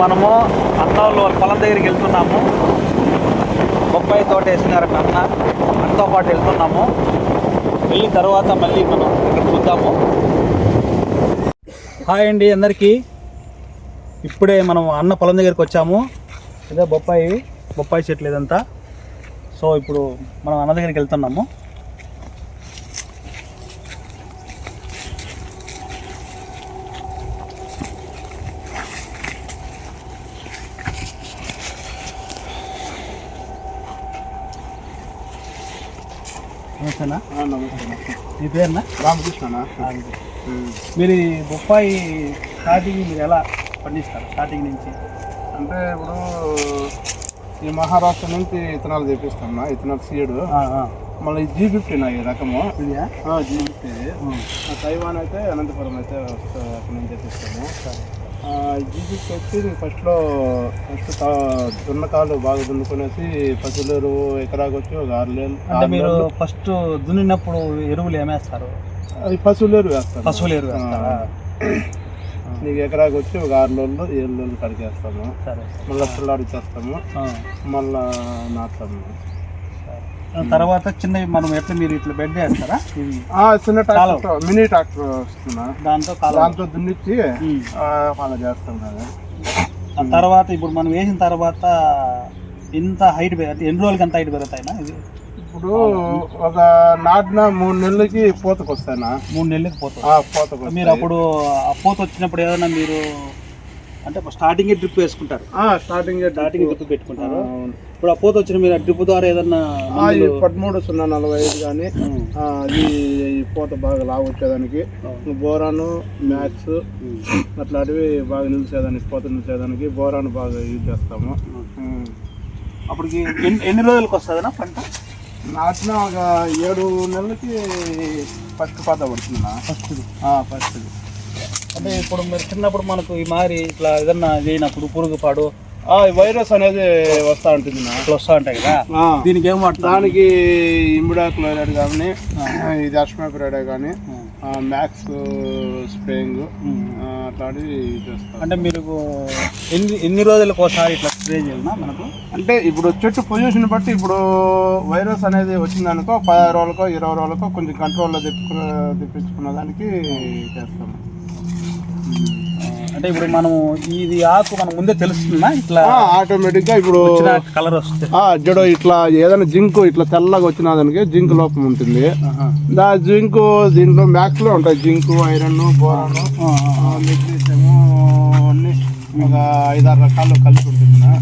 మనము అన్నోళ్ళు వాళ్ళ పొలం దగ్గరికి వెళ్తున్నాము. బొప్పాయి తోట వేసినారు అన్న. అన్నతో పాటు వెళ్తున్నాము. వెళ్ళిన తర్వాత మళ్ళీ మనం ఇక్కడ చూద్దాము. హాయ్ అండి అందరికీ. ఇప్పుడే మనం అన్న పొలం దగ్గరికి వచ్చాము. ఇదే బొప్పాయి బొప్పాయి చెట్లు ఇదంతా సో ఇప్పుడు మనం అన్న దగ్గరికి వెళ్తున్నాము. నమస్తేనా? మీ పేరునా? రామకృష్ణ మీరు బొప్పాయి స్టార్టింగ్ మీరు ఎలా పండిస్తారు? స్టార్టింగ్ నుంచి? అంటే ఇప్పుడు ఈ మహారాష్ట్ర నుంచి ఇత్తనాలు తెప్పిస్తాం ఇత్తనాలు సీడ్. మళ్ళీ జీ ఫిఫ్టీ నా ఈ రకము? జీ ఫిఫ్టీ తైవాన్ అయితే అనంతపురం అయితే అక్కడ నుంచి తెప్పిస్తాము. జీ ఫిఫ్టీ వచ్చి ఫస్ట్లో ఫస్ట్ దున్నకాలు బాగా దున్నుకునేసి పసులేరు ఎకరాకు వచ్చి ఒక ఆరు లేలు అంటే మీరు ఫస్ట్ దున్నినప్పుడు ఎరువులు ఏమేస్తారు అది పశువుల ఎరువు వేస్తారా? నీకు ఎకరాకు వచ్చి ఒక ఆరు లోళ్ళు ఏడు లోళ్ళు కడిగేస్తాము. మళ్ళీ పిల్లాడి చేస్తాము. ఆ, మళ్ళా నాటుతాము. తర్వాత చిన్నవి మనం ఎట్లా మీరు ఇట్లా బెడ్ వేస్తారా? ఇవి. ఆ, చిన్న ట్రాక్టర్ మినీ ట్రాక్టర్ వస్తున్నా. దాంతో దాంతో దున్నిచ్చి అలా చేస్తాం ఆ తర్వాత ఇప్పుడు మనం వేసిన తర్వాత ఎంత హైట్ పెరుగుతాయి ఎన్ని రోజులకి ఎంత హైట్ పెరుగుతాయినా ఇది ఇప్పుడు ఒక నాటిన మూడు నెలలకి పూతకు వస్తానా మూడు నెలలకి పోతుంది. ఆ, పూతకు. మీరు అప్పుడు ఆ పూత వచ్చినప్పుడు ఏదైనా మీరు అంటే స్టార్టింగ్ డ్రిప్ వేసుకుంటారు. స్టార్టింగ్ స్టార్టింగ్ డ్రిప్ పెట్టుకుంటారు. ఇప్పుడు ఆ పూత వచ్చిన మీరు ఆ డ్రిప్ ద్వారా ఏదన్నా పదమూడు సున్నా నలభై ఐదు కానీ ఈ పూత బాగా లావు వచ్చేదానికి. బోరాను మ్యాక్స్ ఉమ్, అట్లాంటివి బాగా నిలిచేదానికి పూత నిలిచేదానికి బోరాను బాగా యూజ్ చేస్తాము. అప్పటికి ఎన్ని రోజులకు వస్తుందన్నా పంట? నాటిన ఒక ఏడు నెలలకి ఫస్ట్ పాత పడుతుందా ఫస్ట్ ఫస్ట్ అంటే ఇప్పుడు మీరు చిన్నప్పుడు మనకు ఈ మారి ఇట్లా ఏదన్నా వేయినప్పుడు పురుగు పాడు వైరస్ అనేది వస్తూ ఉంటుంది నా. ఇట్లా వస్తూ ఉంటాయి కదా. ఆ, దీనికి ఏం దానికి ఇమిడా క్లోరైడ్ కానీ ఇది అష్మాపిరైడ్ కానీ మ్యాక్స్ స్ప్రేయింగ్ అట్లాంటివి చేస్తాం అంటే మీరు ఎన్ని ఎన్ని రోజులకు ఒకసారి ఇట్లా స్ప్రే చేయాలన్నా మనకు? అంటే ఇప్పుడు చెట్టు పొజిషన్ బట్టి ఇప్పుడు వైరస్ అనేది వచ్చిందనుకో పదహారు రోజులకో ఇరవై రోజులకో కొంచెం కంట్రోల్లో తెప్పించుకున్న దానికి చేస్తాము ఆ, అంటే ఇప్పుడు మనం ఇది ఆకు మనం ముందే తెలుస్తుందా ఇట్లా ఆటోమేటిక్గా ఇప్పుడు వచ్చిన కలర్ వస్తుంది ఆ, జడో ఇట్లా ఏదైనా జింక్ ఇట్లా తెల్లగా వచ్చిన దానికి జింక్ లోపం ఉంటుంది. దా జింక్ దీంట్లో మ్యాక్స్లో ఉంటాయి జింక్ ఐరన్ బోరాను. మెగ్నీషియము అన్ని ఒక ఐదారు రకాలు కలిసి ఉంటుంది.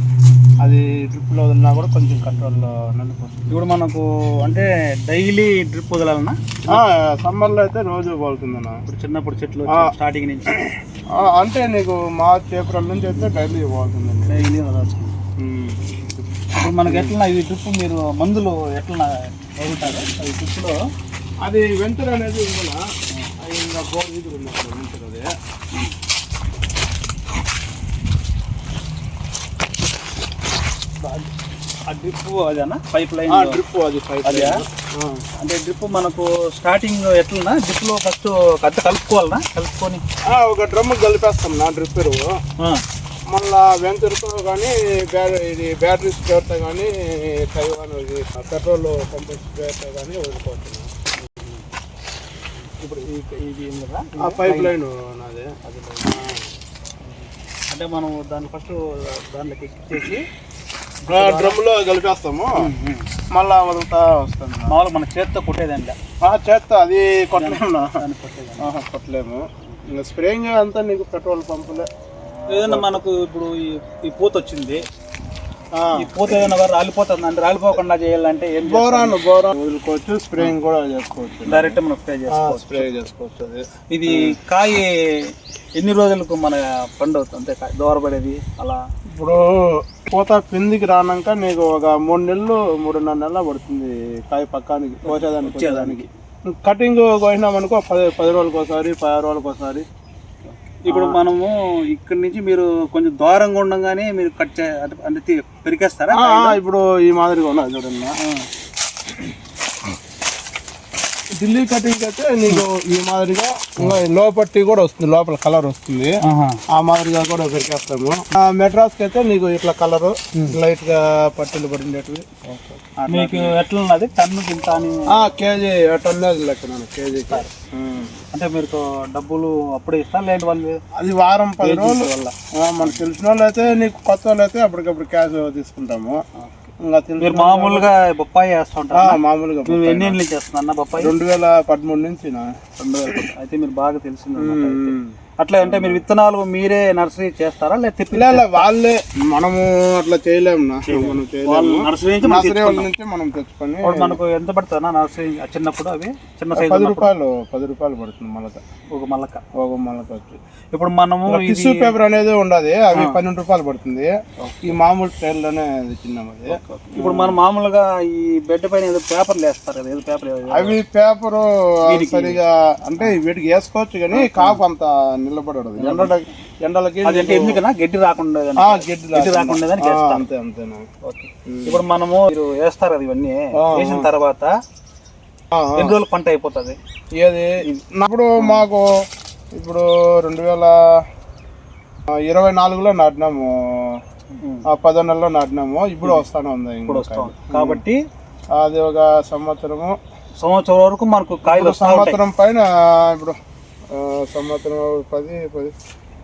అది డ్రిప్లో వదిలినా కూడా కొంచెం కంట్రోల్లో నడిపోతుంది ఇప్పుడు మనకు అంటే డైలీ డ్రిప్ వదలాలన్నా సమ్మర్లో అయితే రోజు పోతుందన్న ఇప్పుడు చిన్నప్పుడు చెట్లు. స్టార్టింగ్ నుంచి. అంటే నీకు మార్చ్ ఏప్రిల్ నుంచి అయితే డైలీ పోతుందండి డైలీ వదలాల్సింది. ఇప్పుడు మనకి ఎట్లా ఇది డ్రిప్ మీరు మందులు ఎట్లా వదులుతారు? అది డ్రిప్లో అది వెంచర్ అనేది ఉందా ఇంకా బోర్ వెంచర్ అది ఆ డ్రిప్ అదేనా? పైప్ లైన్ డ్రిప్ అది పైప్ అదే? అంటే డ్రిప్ మనకు స్టార్టింగ్ ఎట్లనా? డ్రిప్లో ఫస్ట్ అంత కలుపుకోవాలనా? కలుపుకొని? ఒక డ్రమ్ కలిపేస్తాం నా డ్రిప్ ఎరువు మళ్ళా వెంచర్తో కానీ ఇది బ్యాటరీ స్పేర్తో కానీ తైవాన్ పెట్రోల్ పంప్ స్పేర్తో కానీ వదులుకోవచ్చు. ఇప్పుడు ఇది ఆ పైప్ లైన్ నాది. అది అంటే మనం దాన్ని ఫస్ట్ దాంట్లోకి ఎక్కిచ్చేసి డ్రమ్లో కలిపేస్తాము. మళ్ళా వదులుతా వస్తుంది. మామూలుగా మన చేత్తో కొట్టేదండి చేస్తా అది కొట్టలేము. కొట్టలేము. ఇంకా స్ప్రేయింగ్ అంతా నీకు పెట్రోల్ పంపులే. ఏదైనా మనకు ఇప్పుడు ఈ ఈ పూత వచ్చింది. పూత రాలిపోతుంది అంటే రాలిపోకుండా చేయాలంటే ఏం బోరాన్ బోరాన్. వదులుకోవచ్చు స్ప్రేయింగ్ కూడా చేసుకోవచ్చు. డైరెక్ట్ మనం స్ప్రే చేసుకోవచ్చు. స్ప్రే చేసుకోవచ్చు ఇది కాయ ఎన్ని రోజులకు మన పండు అవుతుంది అంటే కాయ దోరబడేది అలా? ఇప్పుడు పూత పిందికి రానాక నీకు ఒక మూడు నెలలు మూడున్నర నెలలు పడుతుంది కాయ పక్కానికి కోసేదానికి వచ్చేదానికి కటింగ్ కోసినామనుకో పది పది రోజులకు ఒకసారి పది రోజులకు ఒకసారి ఇప్పుడు మనము ఇక్కడి నుంచి మీరు కొంచెం దూరంగా ఉండగానే మీరు కట్ చే అంటే- పెరికేస్తారా? ఇప్పుడు ఈ మాదిరిగా ఉన్నది చూడండి. ఢిల్లీ కటింగ్ అయితే నీకు ఈ మాదిరిగా లోపట్టి కూడా వస్తుంది లోపల కలర్ వస్తుంది. ఆ మాదిరిగా కూడా పెరికేస్తాము. ఆ మెడ్రాస్కి అయితే నీకు ఇట్లా కలర్ లైట్గా పట్టీలు పడినవి మీకు ఎట్లా ఉన్నది టన్ను ఆ కేజీ టన్నేజ్ లెక్క కేజీ అంటే మీరు డబ్బులు అప్పుడే ఇస్తారు? లేదు వాళ్ళు అది వారం పది రోజులు. ఆ, మనకు తెలిసిన వాళ్ళు అయితే నీకు కొత్త వాళ్ళు అయితే అప్పటికప్పుడు క్యాష్ తీసుకుంటాము. మీరు మామూలుగా బొప్పాయి వేస్తూ ఆ, ఉంటారు మామూలుగా మీరు ఎన్ని ఏళ్ళు చేస్తున్నా బొప్పాయి? రెండు వేల పదమూడు నుంచి రెండు వేల. అయితే మీరు బాగా తెలిసింది. అట్లా అంటే మీరు విత్తనాలు మీరే నర్సరీ చేస్తారా? లేదా తిప్పి లే, లే, వాళ్ళే మనము అట్లా చేయలేము మనం నర్సరీ నుంచి తెచ్చుకొని మనకు ఎంత పడుతుందా నర్సరీ చిన్నప్పుడు అవి? చిన్న సైజు పది రూపాయలు పది రూపాయలు పడుతుంది మొలక. ఒక మల్లక ఒక మొలక వచ్చి. ఇప్పుడు మనము టిష్యూ పేపర్ అనేది ఉండదు అవి పన్నెండు రూపాయలు పడుతుంది. ఈ మామూలు ట్రైల్లోనే అది. చిన్నది ఇప్పుడు మనం మామూలుగా ఈ బెడ్ పైన ఏదో పేపర్లు వేస్తారు కదా ఏదో పేపర్ అవి పేపర్ సరిగా అంటే వీటికి వేసుకోవచ్చు కానీ కాపు అంత నిలబడదు ఎండ ఎండలకి అది అంటే ఎందుకన్నా? గడ్డి రాకుండా గడ్డి గడ్డి రాకుండా. అంతే అంతేనా ఓకే. ఇప్పుడు మనము మీరు వేస్తారు కదా ఇవన్నీ. వేసిన తర్వాత ఎన్ని రోజులు పంట అయిపోతుంది? ఏది? అప్పుడు మాకు ఇప్పుడు రెండు వేల ఇరవై నాలుగులో నాటినాము. ఆ, పదో నెలలో నాటినాము. ఇప్పుడు వస్తానే ఉంది ఇప్పుడు వస్తాం. కాబట్టి అది ఒక సంవత్సరము. సంవత్సరం వరకు మనకు కాయలు సంవత్సరం పైన ఇప్పుడు సంవత్సరం పది పది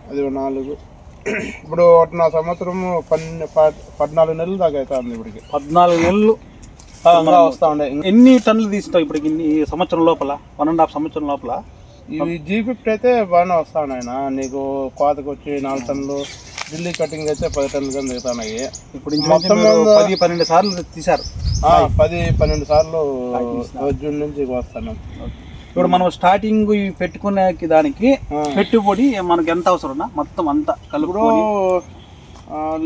అది నాలుగు. ఇప్పుడు నా సంవత్సరము పన్నె పద్నాలుగు నెలలు దాకా అవుతుంది ఇప్పటికి. పద్నాలుగు నెలలు వస్తా ఉండే ఎన్ని టన్నులు తీస్తావు ఇన్ని ఈ సంవత్సరం లోపల? వన్ అండ్ హాఫ్ సంవత్సరం లోపల? ఇవి జీ ఫిఫ్టీ అయితే బాగానే వస్తాను ఆయన. నీకు కోతకు వచ్చి నాలుగు టన్నులు ఢిల్లీ కటింగ్ అయితే పది టన్నులు కింద దిగుతున్నాయి ఇప్పుడు మీరు పది పన్నెండు సార్లు తీశారు. పది పన్నెండు సార్లు జూన్ నుంచి వస్తాను. ఇప్పుడు మనం స్టార్టింగ్ పెట్టుకునే దానికి పెట్టుబడి మనకి ఎంత అవసరం మొత్తం అంతా కలుపుకొని.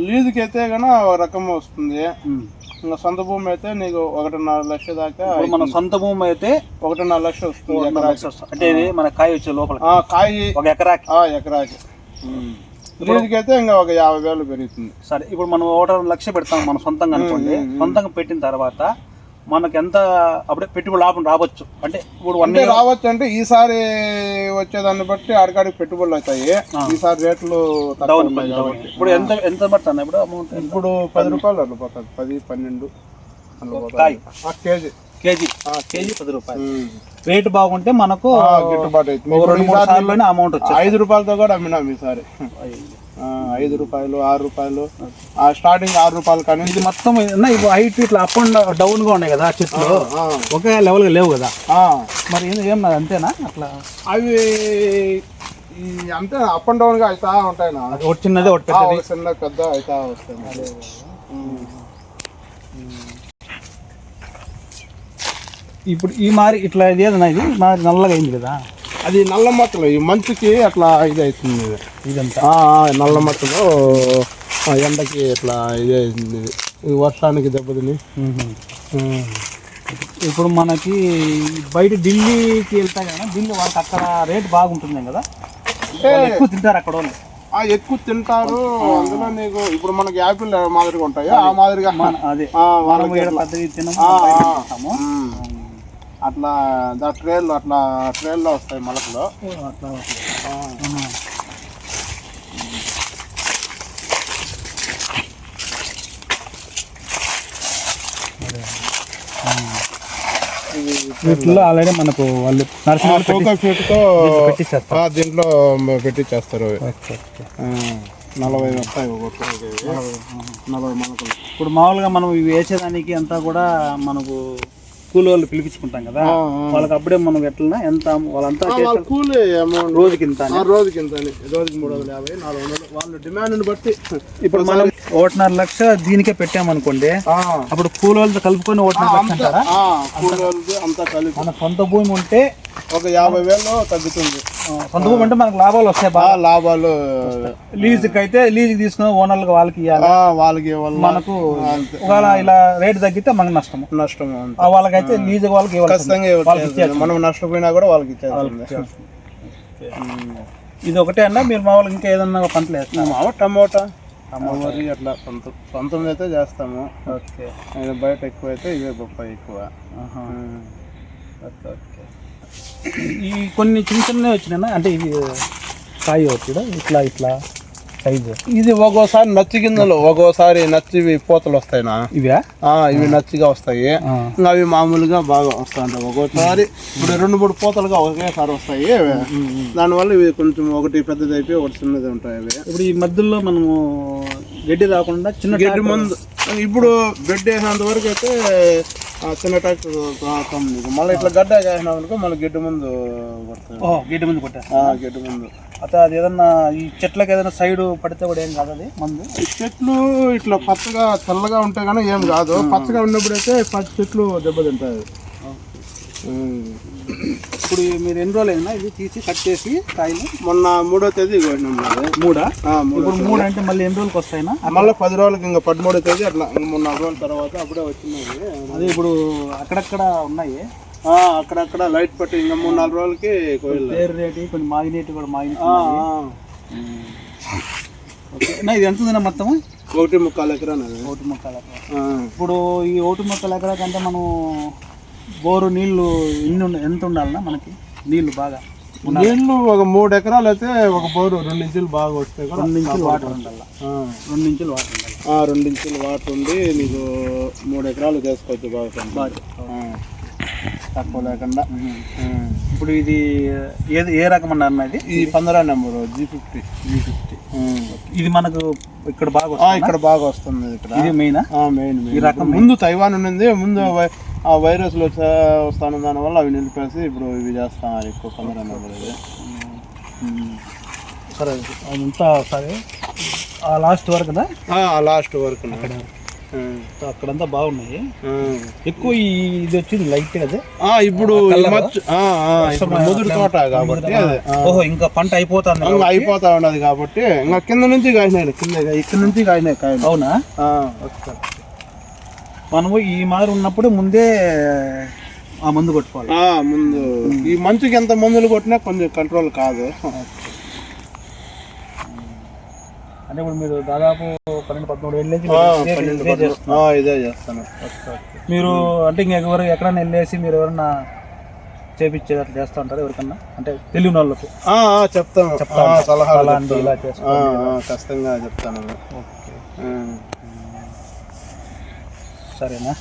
లీజుకి అయితే కన్నా ఒక రకం వస్తుంది. ఇంకా సొంత భూమి అయితే నీకు ఒకటిన్నర లక్ష దాకా మన సొంత భూమి అయితే ఒకటిన్నర లక్ష వస్తుంది అంటే మన కాయ వచ్చే లోపల. కాయి ఒక ఎకరాకి. ఆ, ఎకరాకి. లీజుకి అయితే ఇంకా ఒక యాభై వేలు పెరుగుతుంది. సరే ఇప్పుడు మనం ఒకటి లక్ష పెడతాం మనం సొంతంగా అనుకోండి. సొంతంగా పెట్టిన తర్వాత మనకి ఎంత అప్పుడే పెట్టుబడి లాభం రావచ్చు. అంటే ఇప్పుడు వన్ రావచ్చు అంటే ఈసారి వచ్చేదాన్ని బట్టి ఆడికాడికి పెట్టుబడులు అవుతాయి. ఈసారి రేట్లు ఇప్పుడు ఎంత ఎంత పడుతుంది ఇప్పుడు అమౌంట్ ఇప్పుడు పది రూపాయలు అట్లా పోతుంది. పది పన్నెండు కేజీ. కేజీ. కేజీ పది రూపాయలు. రేటు బాగుంటే మనకు గిట్టుబాటు అవుతుంది. అమౌంట్ ఐదు రూపాయలతో కూడా అమ్మినాం ఈసారి. ఐదు రూపాయలు ఆరు రూపాయలు. ఆ స్టార్టింగ్ ఆరు రూపాయలు కానీ ఇది మొత్తం ఇప్పుడు హైట్ ఇట్లా అప్ అండ్ డౌన్గా ఉన్నాయి కదా చెట్లు. ఒకే లెవెల్గా లేవు కదా. మరి ఏం అంతేనా? అట్లా. అవి అంతే అప్ అండ్ డౌన్గా అవుతా ఉంటాయి ఒకటి చిన్నది ఒకటి ఒక చిన్న పెద్ద అవుతా వస్తాయి ఇప్పుడు ఈ మారి ఇట్లా ఇది ఏదన్నా ఇది? మారి నల్లగా అయింది కదా. అది నల్ల మట్టలు ఈ మంచుకి అట్లా ఇది. అవుతుంది ఇది. ఇదంతా నల్ల ఆ, ఎండకి ఇట్లా ఇది. అవుతుంది ఇది. వర్షానికి దెబ్బతిని. ఇప్పుడు మనకి బయట ఢిల్లీకి వెళ్తాయి కదా ఢిల్లీ వాళ్ళకి అక్కడ రేట్ బాగుంటుంది కదా? ఎక్కువ తింటారు అక్కడ వాళ్ళు. ఎక్కువ తింటారు. అందులో నీకు ఇప్పుడు మనకి యాపిల్ మాదిరిగా ఉంటాయి? ఆ మాదిరిగా? అదే. తినము ఆ, బయట ఆ. తింటాము. ఉమ్. అట్లా దా ట్రైల్ అట్లా ట్రైల్లో వస్తాయి మొలకలు. అట్లా వీటిలో ఆల్రెడీ మనకు వాళ్ళు ఫీట్తో దీంట్లో పెట్టించేస్తారు. ఆ, నలభై వస్తాయి నలభై మొలకలు. ఇప్పుడు మామూలుగా మనం ఇవి వేసేదానికి అంతా కూడా మనకు కూలి వాళ్ళు పిలిపించుకుంటాం కదా వాళ్ళకి అప్పుడే మనం ఎట్లా ఎంత వాళ్ళంతా కూలి అమౌంట్ రోజుకి ఇంత రోజుకి ఇంత. రోజుకి మూడు వందల యాభై నాలుగు వందలు. వాళ్ళ డిమాండ్ని బట్టి ఇప్పుడు మనం ఒకటిన్నర లక్ష దీనికే పెట్టామనుకోండి అప్పుడు కూలి వాళ్ళతో కలుపుకొని ఒకటిన్నర లక్ష అంటారా? కూలి వాళ్ళది అంతా కలిపి. మన సొంత భూమి ఉంటే ఒక యాభై వేలు తగ్గుతుంది. అంటే మనకు లాభాలు వస్తాయి బాగా. లాభాలు లీజుకి అయితే లీజుకి తీసుకుని ఓనర్లకు వాళ్ళకి ఇవ్వాలి. వాళ్ళకి మనకు. ఒకవేళ ఇలా రేటు తగ్గితే మనకు నష్టం. ఆ వాళ్ళకైతే లీజు వాళ్ళకి ఖచ్చితంగా. మనం నష్టపోయినా కూడా వాళ్ళకి ఇచ్చేస్తుంది ఇది ఒకటే అన్న మీరు మామూలుగా ఇంకా ఏదన్నా పంటలు వేస్తాం మామ టమోటా. వరి అట్లా సొంత సొంతం అయితే చేస్తాము. ఓకే. ఇది బయట ఎక్కువ అయితే ఇవే బొప్పాయి ఎక్కువ. ఓకే ఈ కొన్ని చిన్న చిన్నవి వచ్చినాయి? అంటే ఇది కాయ వచ్చిదా ఇట్లా ఇట్లా సైజు? ఇది ఒక్కోసారి నచ్చి గింజలు ఒక్కోసారి నచ్చివి పూతలు వస్తాయినా? ఇవా? ఆ, ఇవి నచ్చిగా వస్తాయి. ఇంకా అవి మామూలుగా బాగా వస్తా ఉంటాయి ఒక్కోసారి ఇప్పుడు రెండు మూడు పూతలుగా ఒకేసారి వస్తాయి. దానివల్ల ఇవి కొంచెం ఒకటి పెద్దది అయిపోయి ఒకటి చిన్నది ఉంటాయి అవి ఇప్పుడు ఈ మధ్యలో మనము గడ్డి రాకుండా చిన్న గడ్డి మందు ఇప్పుడు బెడ్ వేసినంత వరకు అయితే చిన్న ట్రాక్టర్ మళ్ళీ ఇట్లా గడ్డ వేసినాం అనుకో మళ్ళీ గడ్డి ముందు ఓ గడ్డి మందు కొట్టా గడ్డి ముందు. అత అది ఏదన్నా ఈ చెట్లకి ఏదైనా సైడ్ పడితే కూడా ఏం కాదు అది మందు? ఈ చెట్లు ఇట్లా పచ్చగా తెల్లగా ఉంటాయి కానీ ఏం కాదు. పచ్చగా ఉన్నప్పుడు అయితే పచ్చి చెట్లు దెబ్బతింటాయి. ఇప్పుడు మీరు ఎన్ని రోజులు అయినా ఇది తీసి కట్ చేసి కాయలు? మొన్న మూడో తేదీ. మూడా? ఇప్పుడు మూడు అంటే మళ్ళీ ఎన్ని రోజులకి వస్తాయినా? మళ్ళీ పది రోజులకి ఇంకా పదమూడో తేదీ అట్లా మూడు నాలుగు రోజుల తర్వాత అప్పుడే వచ్చినాయి. అదే ఇప్పుడు అక్కడక్కడ ఉన్నాయి. అక్కడక్కడ లైట్ పట్టి ఇంకా మూడు నాలుగు రోజులకి రేటి కొన్ని మాగినేటి కూడా మాగినేటి ఓకే. నా ఇది ఎంత ఉందన్న మొత్తం ఒకటి ముక్కాలు ఎకరా. ఓటు మొక్కల ఆ. ఇప్పుడు ఈ ఓటు మొక్కల ఎకరా కంటే మనం బోరు నీళ్ళు ఉండ- ఎంత ఉండాలన్నా మనకి నీళ్ళు బాగా నీళ్ళు ఒక మూడు ఎకరాలు అయితే ఒక బోరు రెండు ఇంచులు బాగా వస్తాయి రెండు ఇంచులు వాటర్ ఉండాలి. రెండు ఇంచులు వాటర్ ఉండాలి. ఆ, రెండు ఇంచులు వాటర్ ఉండి నీకు మూడు ఎకరాలు చేసుకోవచ్చు బాగా. తక్కువ లేకుండా. ఇప్పుడు ఇది ఏది ఏ రకం అన్నారు ఇది? ఈ పంద్రా number G fifty G fifty ఇది మనకు ఇక్కడ బాగా? ఇక్కడ బాగా వస్తుంది ఇక్కడ. ఇది మెయినా మెయిన్. ఈ రకం ముందు తైవాన్ ఉన్నది ముందు వై- ఆ వైరస్లు వచ్చా వస్తాను దానివల్ల అవి నిలిపేసి ఇప్పుడు ఇవి చేస్తున్నారు ఎక్కువ నెంబర్ ఇది సరే అదంతా సరే. ఆ లాస్ట్ వరకు కదా లాస్ట్ వరకు అక్కడంతా బాగున్నాయి. ఎక్కువ ఇది వచ్చింది లైట్ కదా ఇప్పుడు ముదురు తోట కాబట్టి అది. ఓహో ఇంకా పంట అయిపోతుంది అయిపోతా ఉన్నది కాబట్టి ఇంకా కింద నుంచి కాసినాయి కింద ఇక్కడ నుంచి కాసినాయి కాయలు. అవునా? ఆ. మనము ఈ మాదిరి ఉన్నప్పుడు ముందే ఆ మందు కొట్టుకోవాలి. ముందు. ఈ మంచుకి ఎంత మందులు కొట్టినా కొంచెం కంట్రోల్ కాదు. అంటే ఇప్పుడు మీరు దాదాపు పన్నెండు పదమూడు ఆ, ఇదే- చేస్తాను. మీరు అంటే ఇంకెవరు ఎక్కడైనా వెళ్ళేసి మీరు ఎవరన్నా చేపించేది అట్లా చేస్తూ ఉంటారు ఎవరికన్నా? అంటే తెలియని వాళ్ళకు. చెప్తాను. చెప్తాను. ఇలా ఖచ్చితంగా చెప్తాను. ఓకే. సరేనా?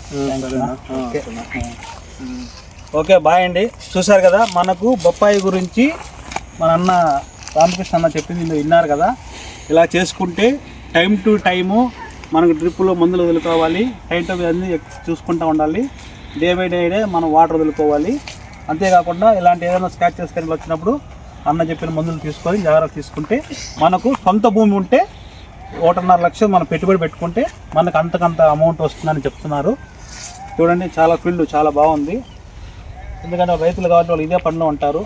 ఓకే. బాయ్ అండి. చూశారు కదా మనకు బొప్పాయి గురించి మన అన్న రామకృష్ణ అన్న చెప్పింది మీరు విన్నారు కదా. ఇలా చేసుకుంటే టైం టు టైము మనకు డ్రిప్పులో మందులు వదులుకోవాలి టైం టు అన్ని చూసుకుంటూ ఉండాలి. డే బై డే డే మనం వాటర్ వదులుకోవాలి. అంతేకాకుండా ఇలాంటి ఏదైనా స్క్రాచెస్ కానీ వచ్చినప్పుడు అన్న చెప్పిన మందులు తీసుకొని జాగ్రత్త తీసుకుంటే మనకు సొంత భూమి ఉంటే ఒకటిన్నర లక్షలు మనం పెట్టుబడి పెట్టుకుంటే మనకు అంతకంత అమౌంట్ వస్తుందని చెప్తున్నారు. చూడండి చాలా ఫీల్డ్ చాలా బాగుంది. ఎందుకంటే రైతులు కాబట్టి వాళ్ళు ఇదే పనిలో ఉంటారు.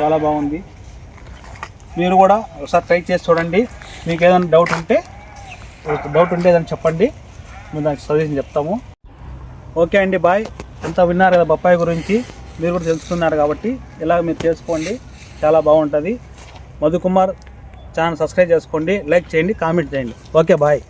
చాలా బాగుంది. మీరు కూడా ఒకసారి ట్రై చేసి చూడండి. మీకు ఏదైనా డౌట్ ఉంటే డౌట్ ఉంటే ఏదైనా చెప్పండి. మేము దానికి సజెషన్ చెప్తాము. ఓకే అండి బాయ్ ఎంత విన్నారు కదా బొప్పాయి గురించి. మీరు కూడా తెలుసుకున్నారు కాబట్టి ఇలా మీరు చేసుకోండి. చాలా బాగుంటుంది. మధుకుమార్ ఛానల్ సబ్స్క్రైబ్ చేసుకోండి లైక్ చేయండి కామెంట్ చేయండి. Okay bye.